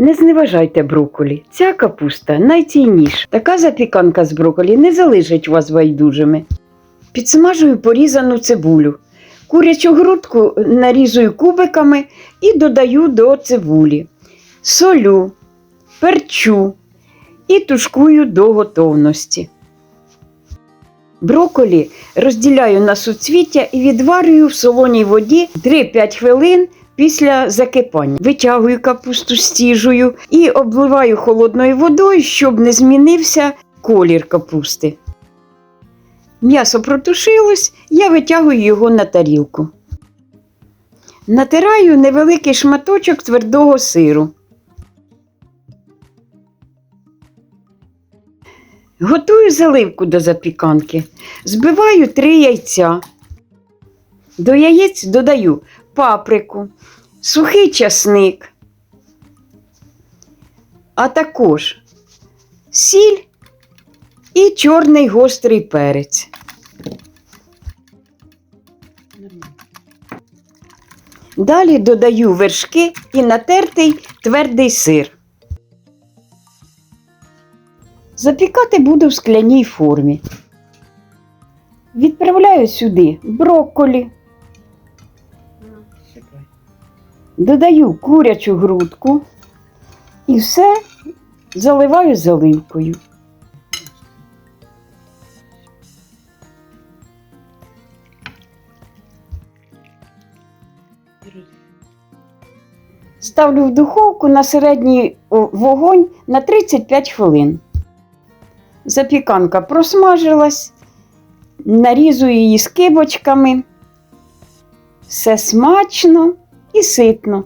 Не зневажайте брокколі. Ця капуста найцінніша. Така запіканка з брокколі не залишить вас байдужими. Підсмажую порізану цибулю. Курячу грудку нарізую кубиками і додаю до цибулі. Солю, перчу і тушкую до готовності. Брокколі розділяю на суцвіття і відварюю в солоній воді 3-5 хвилин після закипання. Витягую капусту стіжую і обливаю холодною водою, щоб не змінився колір капусти. М'ясо протушилось, я витягую його на тарілку. Натираю невеликий шматочок твердого сиру. Готую заливку до запіканки. Збиваю три яйця. До яєць додаю паприку, сухий часник, а також сіль і чорний гострий перець. Далі додаю вершки і натертий твердий сир. Запікати буду в скляній формі. Відправляю сюди брокколі, додаю курячу грудку і все заливаю заливкою. Ставлю в духовку на середній вогонь на 35 хвилин. Запіканка просмажилась, нарізую її скибочками. Все смачно і ситно.